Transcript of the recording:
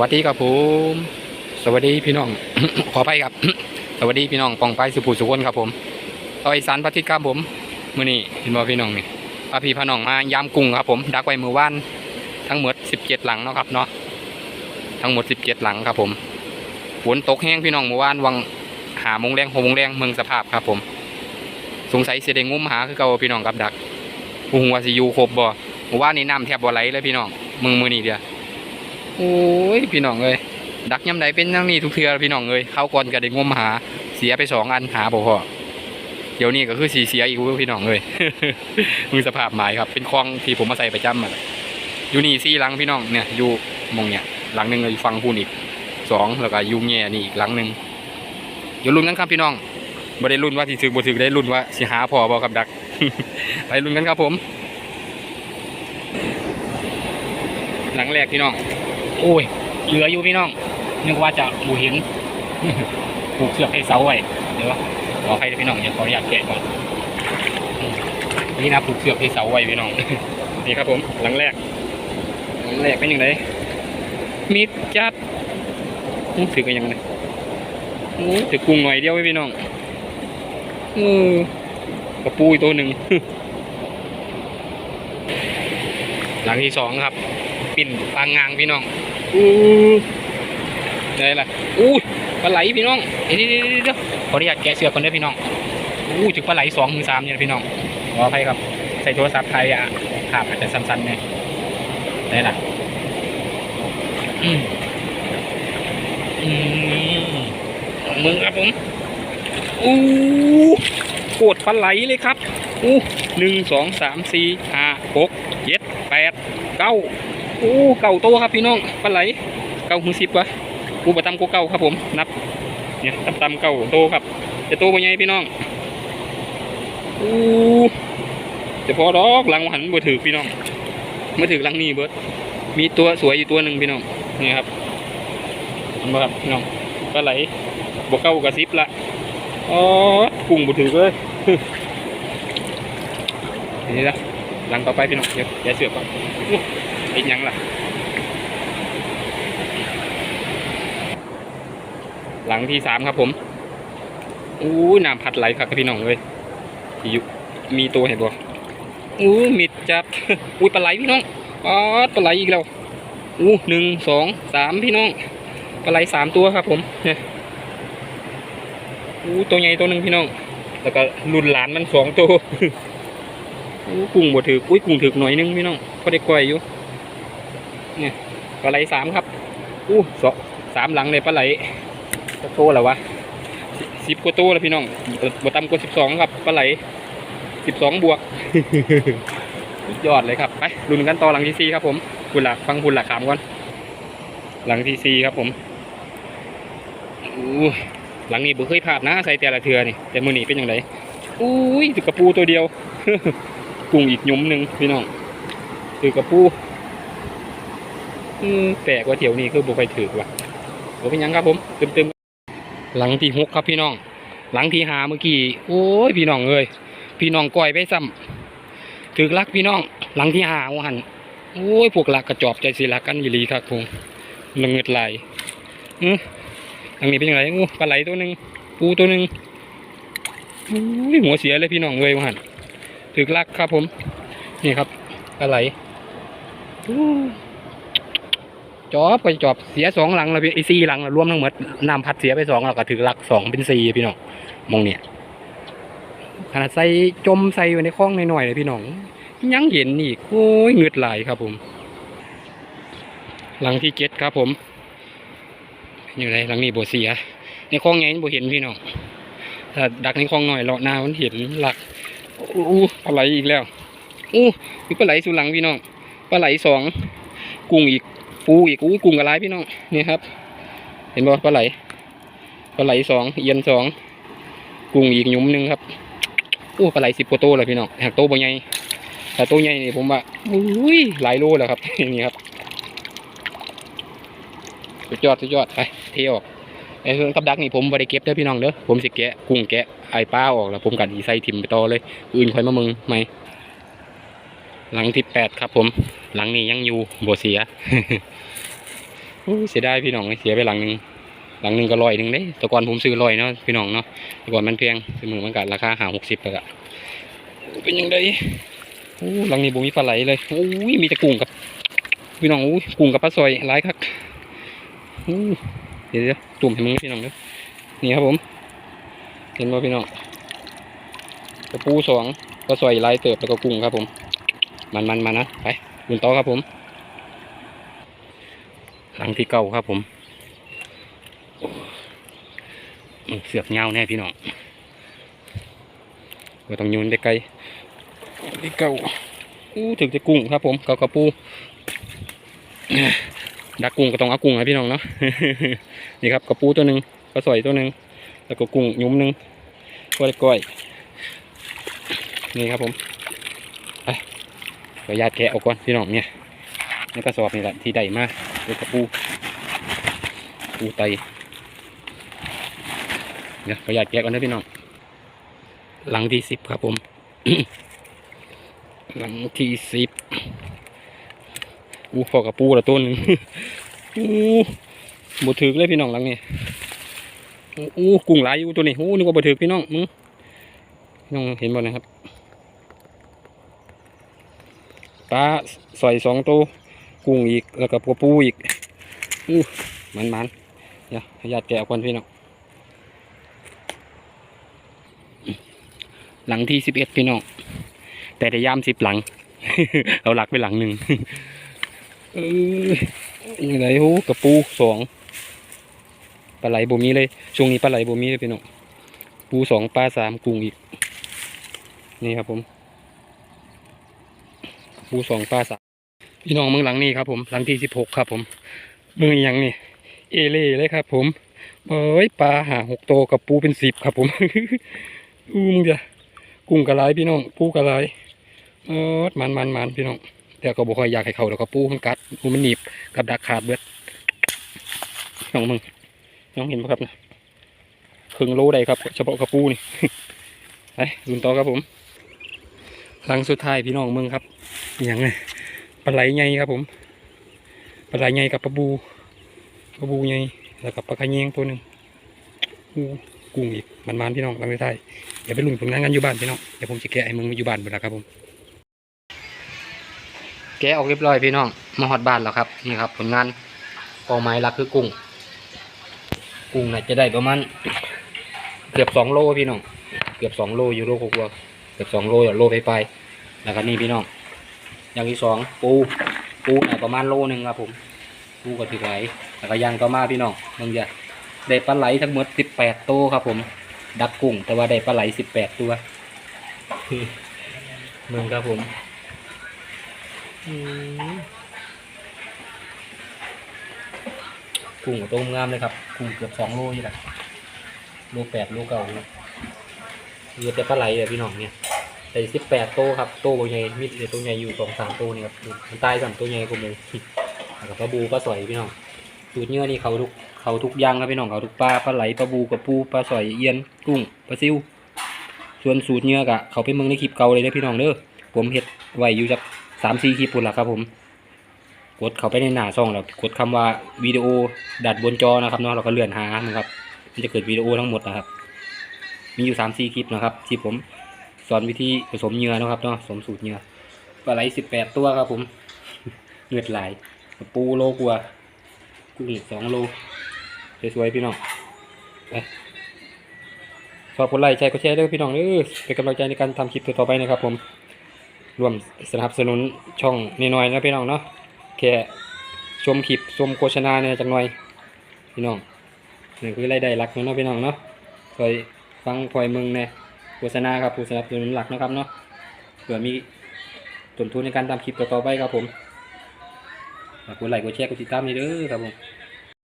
วัสดีครับผม สวัสดีพี่น้อง ขอไปครับ สวัสดีพี่น้องปองไปสุภูสุคนครับผมต่อยสันพัทิตครับผมมื้อนี้เห็นบ่พี่น้องนี่พาพี่พาน้องมายามกุ้งครับผมดักไว้มือว่านทั้งหมด17หลังเนาะครับเนาะทั้งหมด17หลังครับผมฝนตกแห้งพี่น้องเมื่อวานวังหามงแรงหกโมงแรงเมืองสภาพครับผม สงสัยเสด็งงุ้มหาคือเก่าพี่น้องกับดักผู้หัวาสิยูครบบ่เมื่อวานนี้น้ำแทบบ่ไหลเลยพี่น้องมึงมือนี่เดียว โอ้ยพี่น้องเอ้ยดักย่ำใดเป็นยังนี่ทุกเทือพี่น้องเอ้ยเข้าก่อนก็ได้งมหาเสียไปสองอันหาบ่พอเดี๋ยวนี้ก็คือสีเสียอีกพี่น้องเอ้ยมือสภาพหมายครับ เป็นคลองที่ผมมาใส่ประจำอะอยู่นี่สี่หลังพี่น้องเนี่ยอยู่มองเนี่ยหลังหนึ่งเลยฟังพูนอีกสองแล้วก็อยูแง่นี่อีกหลังหนึ่งเดี๋ยวลุ้นกันครับพี่น้องบ่ได้ลุ้นว่าสิถึกบ่ถึกได้ลุ้นว่าสิหาพอบ่ครับดักไปลุ้นกันครับผม หลังแรกพี่น้อง โอ้ย เหลืออยู่พี่น้อง นึกว่าจะบูเห็นผูกเสือกให้เสาไว้เดี๋ยวขอใครพี่น้องเดี๋ยวขออนุญาตแกะก่อน นี่นะผูกเสือกให้เสาไว้พี่น้อง นี่ครับผม หลังแรก หลังแรกเป็นยังไงมิดจัดอู้ถือกันยังไงโอ้ถือกุ้งหน่อยเดียวไว้พี่น้องเออกระปูอีกตัวหนึ่ง หลังที่สองครับ ปิ่นปางงางพี่น้อง อู้ได้ละอู้ปลาไหลพี่น้องเดี๋ยวเดี๋ยวเดี๋ยวขออนุญาตแกะเสือก่อนเด้อพี่น้องอู้ถึงปลาไหลสองถึงสามเนี่ยพี่น้องขออภัยครับ ใส่โทรศัพท์ไทยอะขาบอาจจะสั้นๆเนี่ยได้ละอืมอืมของมึงครับผมอู้โคตรปลาไหลเลยครับอู้หนึ่งสองสามสี่ห้าหกเจ็ดแปดเก้า อ้เก่าโตครับพี่น้องปลาไหลเก่าหูสิบวะกูประตำกูเก่าครับผมนับเนี่ยตำตำเก่าโตครับ จะโตเป็นไงพี่น้องโอ้จะพอดอกหลังหันบ่ถือพี่น้องมาถือหลังนี้เบิร์ดมีตัวสวยอยู่ตัวหนึ่งพี่น้องนี่ครับเห็นบ่ครับพี่น้องปลาไหลบวกเก้ากับสิบละอ๋อกุ้งบ่ถือเลยนี่นะหลังต่อไปพี่น้องเดี๋ยวอย่าเสือกก่อน เป็นยังล่ะ หลังที่สามครับผมอู้น้ำพัดไหลครับพี่น้องเลยอยู่มีตัวเห็นบ่อู้มิดจับอุ้ยปลาไหลพี่น้องอ๋อปลาไหลอีกแล้วอู้หนึ่งสองสามพี่น้องปลาไหลสามตัวครับ ผมเนี่ยอู้ตัวใหญ่ตัวหนึ่งพี่น้อง แล้วก็รุ่นหลานมันสองตัวอู้กุ้งบ่ถืออุ้ยกุ้งถือหน่อยนึงพี่น้องพอได้กล้วยอยู่ เนี่ยปลาไหลสามครับ อู้สองสามหลังเลยปลาไหลจะโตแล้ววะสิบกว่าโตแล้วพี่น้องบ่ต่ำกว่าสิบสองครับปลาไหลสิบสองบวกสุดยอดเลยครับไปลุ้นกันต่อหลังที่สี่ครับผมคุณหลักฟังคุณหลักขามก่อน หลังที่สี่ครับผมอู้หลังนี้บ่เคยพลาดนะใส่แต่ละเทือนี่แต่มือนี้เป็นยังไงอุ้ยถือกระปูตัวเดียวกุ้งอีกหยุมหนึ่งพี่น้องถือกระปู อืมแปลกว่าเที่ยวนี้คือบุไปถือว่ะบ่เป็นยังครับผมเติมติมๆหลังที่หกครับพี่น้อง หลังที่หาเมื่อกี้โอ้ยพี่น้องเอ้ยพี่น้องก้อยไปซ้ำถือลักพี่น้อง หลังที่หาว่าหันโอ้ยพวกลักกระจอบใจสิลักกันอีหลีครับผมละเงิดไหลอือหลังนี้เป็นยังไงอู้ปลาไหลตัวหนึ่งปูตัวหนึ่งโอ้ยหัวเสียเลยพี่น้องเลยว่าหันถึกลักครับผม นี่ครับปลาไหลอ จอบไปจอบเสียสองหลังแล้วพี่ไอซีหลังแล้วรวมทั้งหมดน้ำพัดเสียไปสองแล้วก็ถึกลักสองเป็นสี่พี่น้องมองเนี่ยขนาดใส่จมใส่ไว้ในคลองหน่อยๆเลยพี่น้องยังเห็นอีกโอ้ยเงือดไหลครับผม หลังที่เจ็ดครับผม อยู่ไหนหลังนี้โบเสีย ในคลองไงโบเห็นพี่น้องถ้าดักในคลองหน่อยเลาะหน้ามันเห็นหลักอู้ปลาไหลอีกแล้วอู้มีปลาไหลสุหลังพี่น้องปลาไหลสองกุ้งอีก ปูอีกอู้กุ้งกับไรพี่น้องนี่ครับ เห็นบ่ปลาไหลปลาไหลสองเอียนสองกุ้งอีกหยุมหนึ่งครับอู้ปลาไหลสิบกว่าโตเลยพี่น้องหากโตบ่ใหญ่ถ้าโตใหญ่นี่ผมว่าอุ้ยหลายโลแล้วครับนี่ครับสุดยอดสุดยอดไปเทออกไอ้เครื่องกับดักนี่ผมบริเก็บเด้อพี่น้องเด้อผมสิแกะกุ้งแกะไอ้ปลาออกแล้วผมกัดอีใส่ทิมไปต่อเลยอื่นค่อยมามึงไหม หลังที่แปดครับผม หลังนี้ยังอยู่โบเสียเสียดายพี่น้องเสียไปหลังหนึ่งหลังหนึ่งก็ร้อยหนึ่งเด้แต่ก่อนผมซื้อร้อยเนาะพี่น้องเนาะแต่ก่อนมันแพงซื้อมือมันก็ราคาหาหกสิบแล้วเป็นยังไงโอ้หลังนี้บ่มีปลาไหลเลยโอ้ยมีแต่กุ้งกับ พี่น้องโอ้ยกุ้งกับปลาซอยหลายครับโอ้เดี๋ยวตุ่มให้มึงพี่น้องเด้อนี่ครับผม เห็นว่าพี่น้องกระปูสองปลาซอยหลายเติบแล้วก็กุ้งครับผม มันมันมานะไปบุญต่อครับผม หลังที่เก่าครับผมเสือกเงาแน่พี่น้องก็ต้องโยนได้ไกลที่เก่าอู้ถึงจะกุ้งครับ ผมเก่ากระปูดักกุ้งก็ต้องเอากุ้งนะพี่น้องเนาะนี่ครับกระปูตัวหนึ่งกระสอยตัวหนึ่งแล้วก็กุ้งยุ้มหนึ่งก้อยก้อยนี่ครับผมไป ขออนุญาตแกะเอาก่อนพี่น้องเนี่ยนี่กระสอบนี่แหละที่ได้มาด้วยกระปูปูไตเดี๋ยขออนุญาตแกะก่อนนะพี่น้องหลังที่สิบครับผม หลังที่สิบอู้พอกระปูละต้นหนึ่งอู้บถึกเลยพี่น้องหลังนี่อู้กุ้งหลายอยู่ตัวนี้อู้นึกว่าบถึกพี่น้องมึงพี่น้องเห็นบ่นะครับ ปลาสอยสองตัวกุ้งอีกแล้วก็กระปูอีกอู้มันมันๆเดี๋ยวขออนุญาตแกะก่อนพี่น้องหลังที่สิบเอ็ดพี่น้องแต่ได้ย่ามสิบหลัง เราหลักไปหลังหนึ่งเออยังไงโหกระปูสองปลาไหลบ่มีเลยช่วงนี้ปลาไหลบ่มีเลยพี่น้องปูสองปลาสามกุ้งอีก นี่ครับผม ปูสองปลาสามพี่น้องเมืองหลังนี้ครับผมหลังที่สิบหกครับผมเมืองอหยังนี่เอเล่เลยครับผมเอ้ยปลาหาหกโตวกับปูเป็นสิบครับผมอู้มึงเดียกุ้งกระไรพี่น้องปูกระไรเออมันมันมันพี่น้องแต่ก็บอกว่าอยากให้เขาแล้วก็ปูมันกัดปูมันหนีบกับดักขาดเบิดน้องมึงน้องเห็นปะครับนะครึ่งโลได้ครับ เฉพาะกระปูนี่ไปลุนต่อครับผม หลังสุดท้ายพี่น้องเมึงครับอย่างไงปลาไหลใหญ่ครับผมปลาไหลใหญ่กับปลาบูปลาบูใหญ่แล้วกับปลาขยงตัวหนึ่งกุ้งอีกมันมันพี่น้องเราไม่ได้เดี๋ยวไปลุ้นผลงานกันอยู่บ้านพี่น้องเดี๋ยวผมจะแกะให้มึงอยู่บ้านเวลาครับผมแกะออกเรียบร้อยพี่น้องมาฮอดบ้านแล้วครับนี่ครับผลงานเป้าหมายหลักคือกุ้ง กุ้งน่าจะได้ประมาณเกือบสองโลพี่น้อง เกือบสองโลอยู่โลกว่า เกือบสองโลโลไปไปๆแล้วก็นี่พี่น้อง อย่างที่สองปู ปูน่ะประมาณโลหนึ่งครับผมปูก็ถือไหลแล้วก็ยางต่อมาพี่น้องมึงจะได้ปลาไหลทั้งหมดสิบแปดตัวครับผม ดักกุ้งแต่ว่าได้ปลาไหลสิบแปดตัวมึงครับผมอืมกุ้งกับต้มงามเลยครับกุ้งเกือบสองโลนี่แหละโลแปดโลเก่า เลยเหลือแต่ปลาไหลเลยพี่น้องเนี่ยแต่สิบแปดโตครับโตใหญ่มีแต่ตัวใหญ่อยู่สองสามโตนี่ครับมันตายสามตัวใหญ่กว่าหมูแล้วก็ปลาบูปลาสอยพี่น้องสูตรเนื้อนี่เขาทุกเขาทุกอย่างครับพี่น้องเขาทุกปลาปลาไหลปลาบูกับปูปลาสอยเอียนกุ้งปลาซิวส่วนสูตรเนื้อกะเขาไปเมืองในคลิปเก่าเลยนะพี่น้องเด้อผมเฮ็ดไว้อยู่จักสามสี่คลิปปุ่นละครับผมกดเข้าไปในหน้าช่องแล้วกดคำว่าวิดีโอดัดบนจอนะครับเนาะเราก็เลื่อนหานะครับมันจะเกิดวิดีโอทั้งหมดนะครับ มีอยู่สามสี่คลิปนะครับ ที่ผมสอนวิธีผสมเหยื่อนะครับเนาะผสมสูตรเหยื่อปลาไหลสิบแปดตัวครับผมเงือดไหลายปูโลกว่ากุ้งสองโลสวยๆพี่น้องไปฝากดไลค์แชร์กดแชร์ด้วยพี่น้องเออเป็นกำลังใจในการทำคลิปต่อไปนะครับ ผมร่วมสนับสนุนช่องนิดหน่อยนะพี่น้องเนาะแค่ชมคลิปชมโฆษณาเนี่ยจังหน่อยพี่น้องนี่คือรายได้หลักเนาะพี่น้องเนาะคอย ฟังคอยมึงเนี่ยโฆษณาครับผู้สนับสนุนหลักนะครับเนาะเผื่อมีต้นทุนในการทำคลิปต่อๆไปครับผมฝากกดไลค์กดแชร์กดติดตามนี่เด้อครับผม